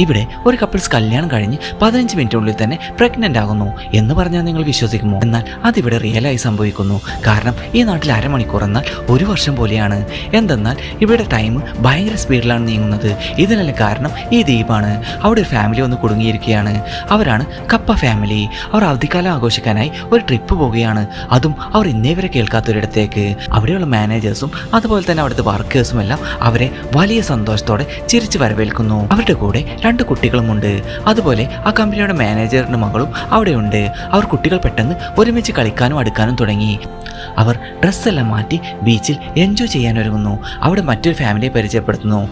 ഇവിടെ ഒരു കപ്പിൾസ് കല്യാണം കഴിഞ്ഞ് പതിനഞ്ച് മിനിറ്റിനുള്ളിൽ തന്നെ പ്രഗ്നന്റ് ആകുന്നു എന്ന് പറഞ്ഞാൽ നിങ്ങൾ വിശ്വസിക്കുമോ? എന്നാൽ അതിവിടെ റിയലായി സംഭവിക്കുന്നു. കാരണം ഈ നാട്ടിൽ അരമണിക്കൂർ എന്നാൽ ഒരു വർഷം പോലെയാണ്. എന്തെന്നാൽ ഇവിടെ ടൈം ഭയങ്കര സ്പീഡിലാണ് നീങ്ങുന്നത്. ഇതിനെല്ലാം കാരണം ഈ ദ്വീപാണ് അവിടെ ഒരു ഫാമിലി ഒന്ന് കുടുങ്ങിയിരിക്കുകയാണ്. അവരാണ് കപ്പ ഫാമിലി അവർ അവധിക്കാലം ആഘോഷിക്കാനായി ഒരു ട്രിപ്പ് പോവുകയാണ്. അതും അവർ ഇന്നേ വരെ കേൾക്കാത്തൊരിടത്തേക്ക്. അവിടെയുള്ള മാനേജേഴ്സും അതുപോലെ തന്നെ അവിടുത്തെ വർക്കേഴ്സും എല്ലാം അവരെ വലിയ സന്തോഷത്തോടെ ചിരിച്ചു വരവേൽക്കുന്നു. അവരുടെ കൂടെ രണ്ട് കുട്ടികളുമുണ്ട്. അതുപോലെ ആ കമ്പനിയുടെ മാനേജറിന്റെ മകളും അവിടെയുണ്ട്. അവർ കുട്ടികൾ പെട്ടെന്ന് ഒരുമിച്ച് കളിക്കാനും അടുക്കാനും തുടങ്ങി. അവർ ഡ്രസ്സെല്ലാം മാറ്റി ബീച്ചിൽ എൻജോയ് ചെയ്യാൻ ഒരുങ്ങുന്നു അവിടെ മറ്റൊരു ഫാമിലിയെ പരിചയപ്പെടുത്തുന്നു.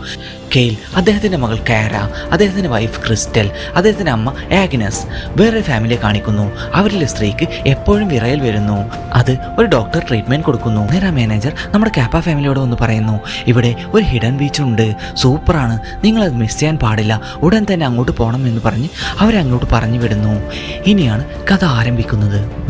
കെയിൽ. അദ്ദേഹത്തിന്റെ മകൾ കാര അദ്ദേഹത്തിന്റെ വൈഫ് ക്രിസ്റ്റൽ അദ്ദേഹത്തിന്റെ അമ്മ ആഗ്നസ് വേറെ ഫാമിലിയെ കാണിക്കുന്നു. അവരിലെ സ്ത്രീക്ക് എപ്പോഴും വിറയൽ വരുന്നു. അത് ഒരു ഡോക്ടർ ട്രീറ്റ്മെന്റ് കൊടുക്കുന്നു. നേരെ മാനേജർ നമ്മുടെ കാപ്പ ഫാമിലിയോട് ഒന്ന് പറയുന്നു ഇവിടെ ഒരു ഹിഡൻ ബീച്ച് ഉണ്ട്. സൂപ്പറാണ് നിങ്ങളത് മിസ് ചെയ്യാൻ പാടില്ല. ഉടൻ തന്നെ അങ്ങോട്ട് പോകണം എന്ന് പറഞ്ഞ് അവരങ്ങോട്ട് പറഞ്ഞു വിടുന്നു. ഇനിയാണ് കഥ ആരംഭിക്കുന്നത്.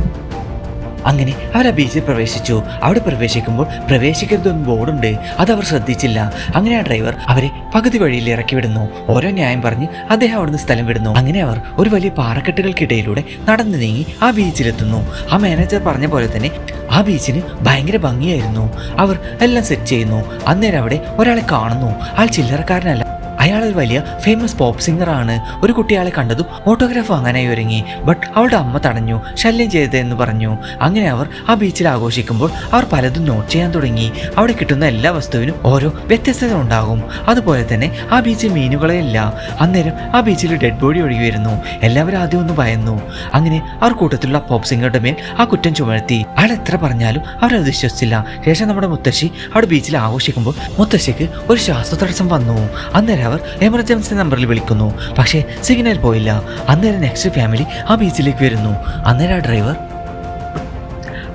അങ്ങനെ അവർ ആ ബീച്ചിൽ പ്രവേശിച്ചു. അവിടെ പ്രവേശിക്കുമ്പോൾ പ്രവേശിക്കരുതെന്ന് ബോർഡുണ്ട്. അത് അവർ ശ്രദ്ധിച്ചില്ല. അങ്ങനെ ആ ഡ്രൈവർ അവരെ പകുതി വഴിയിൽ ഇറക്കി വിടുന്നു. ഓരോ ന്യായം പറഞ്ഞ് അദ്ദേഹം അവിടുന്ന് സ്ഥലം വിടുന്നു. അങ്ങനെ അവർ ഒരു വലിയ പാറക്കെട്ടുകൾക്കിടയിലൂടെ നടന്നു നീങ്ങി ആ ബീച്ചിലെത്തുന്നു. ആ മാനേജർ പറഞ്ഞ പോലെ തന്നെ ആ ബീച്ചിന് ഭയങ്കര ഭംഗിയായിരുന്നു. അവർ എല്ലാം സെറ്റ് ചെയ്യുന്നു. അന്നേരം അവിടെ ഒരാളെ കാണുന്നു. ആൾ ചില്ലറക്കാരനല്ല. അയാൾ ഒരു വലിയ ഫേമസ് പോപ്പ് സിംഗറാണ് ഒരു കുട്ടിയാളെ കണ്ടതും ഓട്ടോഗ്രാഫ് വാങ്ങാനായി ഒരുങ്ങി. ബട്ട് അവളുടെ അമ്മ തടഞ്ഞു ശല്യം ചെയ്തതെന്ന് പറഞ്ഞു. അങ്ങനെ അവർ ആ ബീച്ചിൽ ആഘോഷിക്കുമ്പോൾ അവർ പലതും നോട്ട് ചെയ്യാൻ തുടങ്ങി. അവിടെ കിട്ടുന്ന എല്ലാ വസ്തുവിനും ഓരോ വ്യത്യസ്തത ഉണ്ടാകും. അതുപോലെ തന്നെ ആ ബീച്ചിൽ മീനുകളെ ഇല്ല അന്നേരം ആ ബീച്ചിൽ ഡെഡ് ബോഡി ഒഴുകി വരുന്നു. എല്ലാവരും ആദ്യം ഒന്ന് ഭയന്നു. അങ്ങനെ അവർ കൂട്ടത്തിലുള്ള പോപ്പ് സിംഗറുടെ മേൽ ആ കുറ്റം ചുമഴ്ത്തി അയാൾ എത്ര പറഞ്ഞാലും അവരത് വിശ്വസിച്ചില്ല. ശേഷം നമ്മുടെ മുത്തശ്ശി അവിടെ ബീച്ചിൽ ആഘോഷിക്കുമ്പോൾ മുത്തശ്ശിക്ക് ഒരു ശ്വാസതടസ്സം വന്നു. അന്നേരം അവർ എമർജൻസി നമ്പറിൽ വിളിക്കുന്നു. പക്ഷേ സിഗ്നൽ പോയില്ല. അന്നേരം നെക്സ്റ്റ് ഫാമിലി ആ ബീച്ചിലേക്ക് വരുന്നു. അന്നേരം ആ ഡ്രൈവർ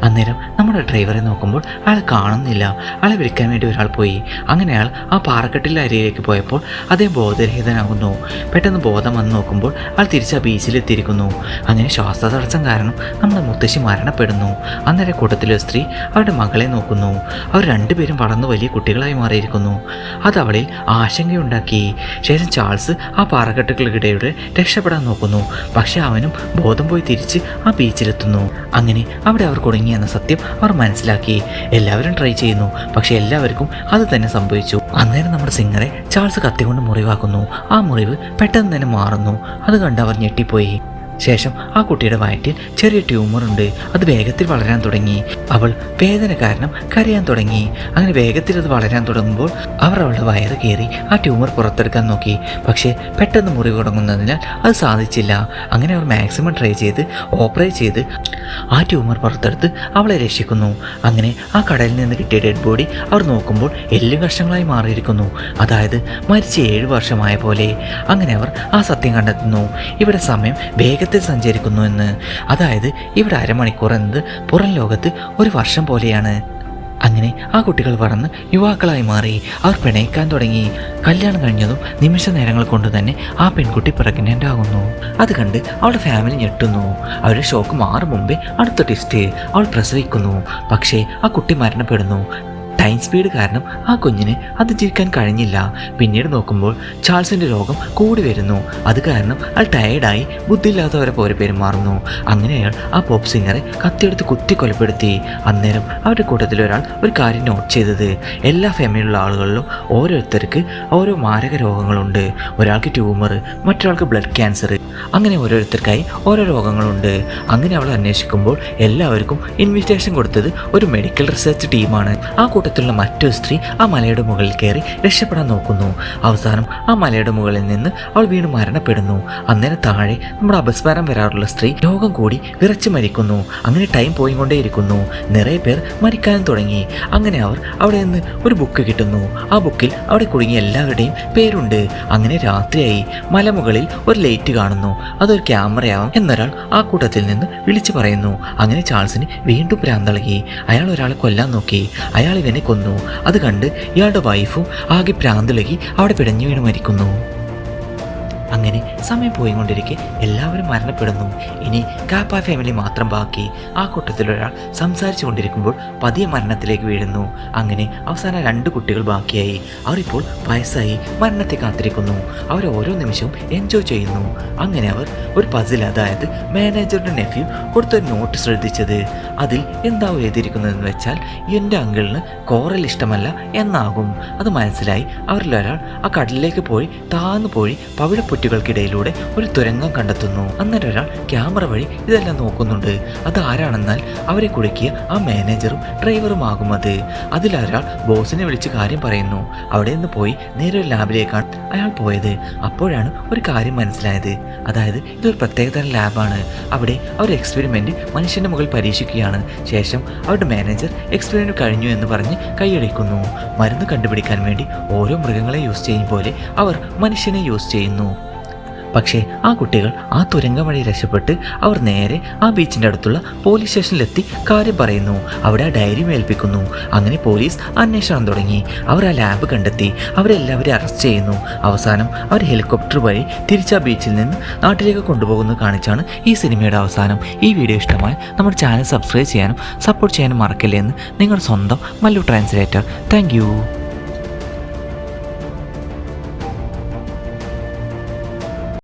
അന്നേരം നമ്മുടെ ഡ്രൈവറെ നോക്കുമ്പോൾ അയാൾ കാണുന്നില്ല. അയാളെ വിളിക്കാൻ വേണ്ടി ഒരാൾ പോയി. അങ്ങനെ അയാൾ ആ പാറക്കെട്ടിലെ അരിയിലേക്ക് പോയപ്പോൾ അദ്ദേഹം ബോധരഹിതനാകുന്നു. പെട്ടെന്ന് ബോധം വന്ന് നോക്കുമ്പോൾ അയാൾ തിരിച്ച് ആ ബീച്ചിലെത്തിയിരിക്കുന്നു അങ്ങനെ ശ്വാസതടസ്സം കാരണം നമ്മുടെ മുത്തശ്ശി മരണപ്പെടുന്നു. അന്നേരം കൂട്ടത്തിലെ സ്ത്രീ അവരുടെ മകളെ നോക്കുന്നു. അവർ രണ്ടുപേരും വളർന്നു വലിയ കുട്ടികളായി മാറിയിരിക്കുന്നു. അത് അവളിൽ ആശങ്കയുണ്ടാക്കി. ശേഷം ചാൾസ് ആ പാറക്കെട്ടുകൾക്കിടയുടെ രക്ഷപ്പെടാൻ നോക്കുന്നു. പക്ഷെ അവനും ബോധം പോയി തിരിച്ച് ആ ബീച്ചിലെത്തുന്നു. അങ്ങനെ അവിടെ അവർ കുടുങ്ങിയെന്ന സത്യം അവർ മനസ്സിലാക്കി. എല്ലാവരും ട്രൈ ചെയ്യുന്നു. പക്ഷേ എല്ലാവർക്കും അത് തന്നെ സംഭവിച്ചു. അന്നേരം നമ്മുടെ സിംഗറെ ചാൾസ് കത്തിക്കൊണ്ട് മുറിവാക്കുന്നു. ആ മുറിവ് പെട്ടെന്ന് തന്നെ മാറുന്നു. അത് കണ്ട് അവർ ഞെട്ടിപ്പോയി. ശേഷം ആ കുട്ടിയുടെ വയറ്റിൽ ചെറിയ ട്യൂമർ ഉണ്ട്. അത് വേഗത്തിൽ വളരാൻ തുടങ്ങി. അവൾ വേദന കാരണം കരയാൻ തുടങ്ങി. അങ്ങനെ വേഗത്തിൽ അത് വളരാൻ തുടങ്ങുമ്പോൾ അവർ അവളുടെ വയറ് കയറി ആ ട്യൂമർ പുറത്തെടുക്കാൻ നോക്കി. പക്ഷേ പെട്ടെന്ന് മുറി തുടങ്ങുന്നതിനാൽ അത് സാധിച്ചില്ല. അങ്ങനെ അവർ മാക്സിമം ട്രൈ ചെയ്ത് ഓപ്പറേറ്റ് ചെയ്ത് ആ ട്യൂമർ പുറത്തെടുത്ത് അവളെ രക്ഷിക്കുന്നു. അങ്ങനെ ആ കടലിൽ നിന്ന് കിട്ടിയ ഡെഡ് ബോഡി അവർ നോക്കുമ്പോൾ എല്ലും കഷ്ണങ്ങളായി മാറിയിരിക്കുന്നു. അതായത് മരിച്ച ഏഴ് വർഷമായ പോലെ. അങ്ങനെ അവർ ആ സത്യം കണ്ടെത്തുന്നു. ഇവിടെ സമയം വേഗത്തിൽ സഞ്ചരിക്കുന്നു എന്ന്. അതായത് ഇവിടെ അരമണിക്കൂർ എന്നത് പുറം ലോകത്ത് ഒരു വർഷം പോലെയാണ്. അങ്ങനെ ആ കുട്ടികൾ വളർന്ന് യുവാക്കളായി മാറി. അവർ പിണയിക്കാൻ തുടങ്ങി. കല്യാണം കഴിഞ്ഞതും നിമിഷ നേരങ്ങൾ കൊണ്ട് തന്നെ ആ പെൺകുട്ടി പ്രഗ്നന്റ് ആകുന്നു. അത് കണ്ട് അവളുടെ ഫാമിലി ഞെട്ടുന്നു. അവരുടെ ഷോക്ക് മാറും മുമ്പേ അടുത്ത ടെസ്റ്റ് അവൾ പ്രസവിക്കുന്നു. പക്ഷേ ആ കുട്ടി മരണപ്പെടുന്നു. ടൈം സ്പീഡ് കാരണം ആ കുഞ്ഞിന് അത് ജീവിക്കാൻ കഴിഞ്ഞില്ല. പിന്നീട് നോക്കുമ്പോൾ ചാൾസിന്റെ രോഗം കൂടി വരുന്നു. അത് കാരണം അയാൾ ടയേർഡായി ബുദ്ധിയില്ലാത്തവരെ പോലെ പെരുമാറുന്നു. അങ്ങനെ അയാൾ ആ പോപ്പ് സിംഗറെ കത്തിയെടുത്ത് കുത്തി കൊലപ്പെടുത്തി. അന്നേരം അവരുടെ കൂട്ടത്തിൽ ഒരാൾ ഒരു കാര്യം നോട്ട് ചെയ്തത്. എല്ലാ ഫാമിലിയിലുള്ള ആളുകളിലും ഓരോരുത്തർക്ക് ഓരോ മാരക രോഗങ്ങളുണ്ട്. ഒരാൾക്ക് ട്യൂമർ മറ്റൊരാൾക്ക് ബ്ലഡ് ക്യാൻസർ അങ്ങനെ ഓരോരുത്തർക്കായി ഓരോ രോഗങ്ങളുണ്ട്. അങ്ങനെ അവൾ അന്വേഷിക്കുമ്പോൾ എല്ലാവർക്കും ഇൻവിറ്റേഷൻ കൊടുത്തത് ഒരു മെഡിക്കൽ റിസർച്ച് ടീമാണ് ആ കൂട്ടത്തിലുള്ള മറ്റൊരു സ്ത്രീ ആ മലയുടെ മുകളിൽ കയറി രക്ഷപ്പെടാൻ നോക്കുന്നു. അവസാനം ആ മലയുടെ മുകളിൽ നിന്ന് അവൾ വീണ് മരണപ്പെടുന്നു. അന്നേരം താഴെ നമ്മുടെ അപസ്മാരം വരാറുള്ള സ്ത്രീ രോഗം കൂടി വിറച്ച് മരിക്കുന്നു. അങ്ങനെ ടൈം പോയിക്കൊണ്ടേയിരിക്കുന്നു. നിറയെ പേർ മരിക്കാനും തുടങ്ങി. അങ്ങനെ അവർ അവിടെ നിന്ന് ഒരു ബുക്ക് കിട്ടുന്നു. ആ ബുക്കിൽ അവിടെ കുടുങ്ങിയ എല്ലാവരുടെയും പേരുണ്ട്. അങ്ങനെ രാത്രിയായി മലമുകളിൽ ഒരു ലൈറ്റ് കാണുന്നു. അതൊരു ക്യാമറയാവും എന്നൊരാൾ ആ കൂട്ടത്തിൽ നിന്ന് വിളിച്ചു പറയുന്നു. അങ്ങനെ ചാൾസിന് വീണ്ടും ഭ്രാന്തളകി അയാൾ ഒരാളെ കൊല്ലാൻ നോക്കി. അയാൾ ഇവനെ കൊന്നു. അത് കണ്ട് ഇയാളുടെ വൈഫും ആകെ പ്രാന്തിളകി അവിടെ പിടഞ്ഞു വീണ് മരിക്കുന്നു. അങ്ങനെ സമയം പോയിക്കൊണ്ടിരിക്കെ എല്ലാവരും മരണപ്പെടുന്നു. ഇനി കാപ്പ ഫാമിലി മാത്രം ബാക്കി. ആ കൂട്ടത്തിലൊരാൾ സംസാരിച്ചു കൊണ്ടിരിക്കുമ്പോൾ പതിയെ മരണത്തിലേക്ക് വീഴുന്നു. അങ്ങനെ അവസാനം രണ്ട് കുട്ടികൾ ബാക്കിയായി. അവർ ഇപ്പോൾ വയസ്സായി മരണത്തെ കാത്തിരിക്കുന്നു. അവർ ഓരോ നിമിഷവും എൻജോയ് ചെയ്യുന്നു. അങ്ങനെ അവർ ഒരു പസിൽ അതായത് മാനേജറുടെ നെഫ്യൂ കൊടുത്തൊരു നോട്ട് ശ്രദ്ധിച്ചത്. അതിൽ എന്താവും എഴുതിയിരിക്കുന്നതെന്ന് വെച്ചാൽ എന്റെ അങ്കിളിന് കോറൽ ഇഷ്ടമല്ല എന്നാകും. അത് മനസ്സിലായി അവരിലൊരാൾ ആ കടലിലേക്ക് പോയി താന്നു പോയി പവിഴപ്പൊറ്റുകൾക്കിടയിലൂടെ ഒരു തുരങ്കം കണ്ടെത്തുന്നു. അന്നേരം ഒരാൾ ക്യാമറ വഴി ഇതെല്ലാം നോക്കുന്നുണ്ട്. അത് ആരാണെന്നാൽ അവരെ കുടുക്കിയ ആ മാനേജറും ഡ്രൈവറും ഡ്രൈവറുമാകും അത് അതിലൊരാൾ ബോസിനെ വിളിച്ച് കാര്യം പറയുന്നു. അവിടെ നിന്ന് പോയി നേരെ ഒരു ലാബിലേക്കാണ് അയാൾ പോയത്. അപ്പോഴാണ് ഒരു കാര്യം മനസ്സിലായത്. അതായത് ഇതൊരു പ്രത്യേകതരം ലാബാണ്. അവിടെ അവർ എക്സ്പെരിമെന്റ് മനുഷ്യന്റെ മുകളിൽ പരീക്ഷിക്കുകയാണ്. ശേഷം അവരുടെ മാനേജർ എക്സ്പെരിമെന്റ് കഴിഞ്ഞു എന്ന് പറഞ്ഞ് കൈയടിക്കുന്നു. മരുന്ന് കണ്ടുപിടിക്കാൻ വേണ്ടി ഓരോ മൃഗങ്ങളെ യൂസ് ചെയ്യും പോലെ അവർ മനുഷ്യനെ യൂസ് ചെയ്യുന്നു. പക്ഷേ ആ കുട്ടികൾ ആ തുരങ്കം വഴി രക്ഷപ്പെട്ട് അവർ നേരെ ആ ബീച്ചിന്റെ അടുത്തുള്ള പോലീസ് സ്റ്റേഷനിലെത്തി കാര്യം പറയുന്നു. അവിടെ ആ ഡയറി മേൽപ്പിക്കുന്നു. അങ്ങനെ പോലീസ് അന്വേഷണം തുടങ്ങി. അവർ ആ ലാബ് കണ്ടെത്തി. അവരെല്ലാവരെയും അറസ്റ്റ് ചെയ്യുന്നു. അവസാനം അവർ ഹെലികോപ്റ്റർ വഴി തിരിച്ച് ബീച്ചിൽ നിന്ന് നാട്ടിലേക്ക് കൊണ്ടുപോകുന്നത് കാണിച്ചാണ് ഈ സിനിമയുടെ അവസാനം. ഈ വീഡിയോ ഇഷ്ടമായി നമ്മുടെ ചാനൽ സബ്സ്ക്രൈബ് ചെയ്യാനും സപ്പോർട്ട് ചെയ്യാനും മറക്കില്ലേ എന്ന് നിങ്ങളുടെ സ്വന്തം മല്ലു ട്രാൻസ്ലേറ്റർ. താങ്ക്